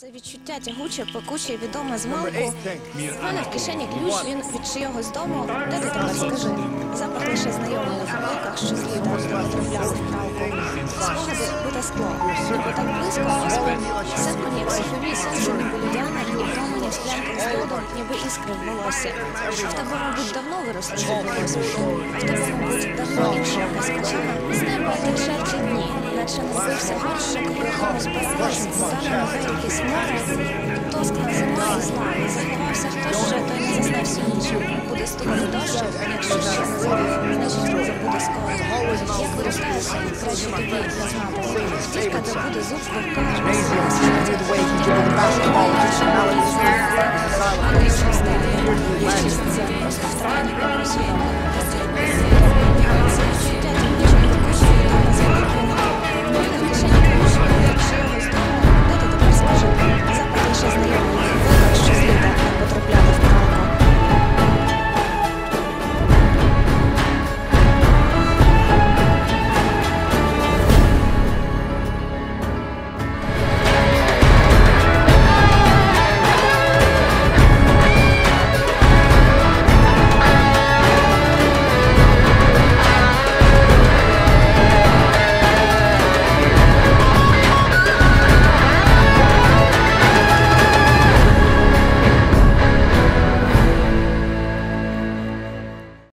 Це відчуття тягуче, пекуче, відоме з малку. В мене в кишені ключ, він від чийогось дому. Де ти тепер скажи? Запах лише знайомий на фабриках, що з літа потрапляли в пралку. Спогади бите скло. Ніби так близько, оспи. Сипані, як сухові сенсорні болюдяни, і втомлені в склянках з льодом, ніби іскри в волосі. В тебе, мабуть, давно виросли волосся. В тебе, мабуть, давно інша якась наче носився горщик кругом спасався самими великі сморози, тоскла зима і зла, заховався хто ще, той не заснав всю. Буде стукати дощ, якщо ще не забив, значить роза буде скоро. Як виростає краще тобі не знати. Тільки де буде зуб вовкаш, а ти що стає, є ще це, просто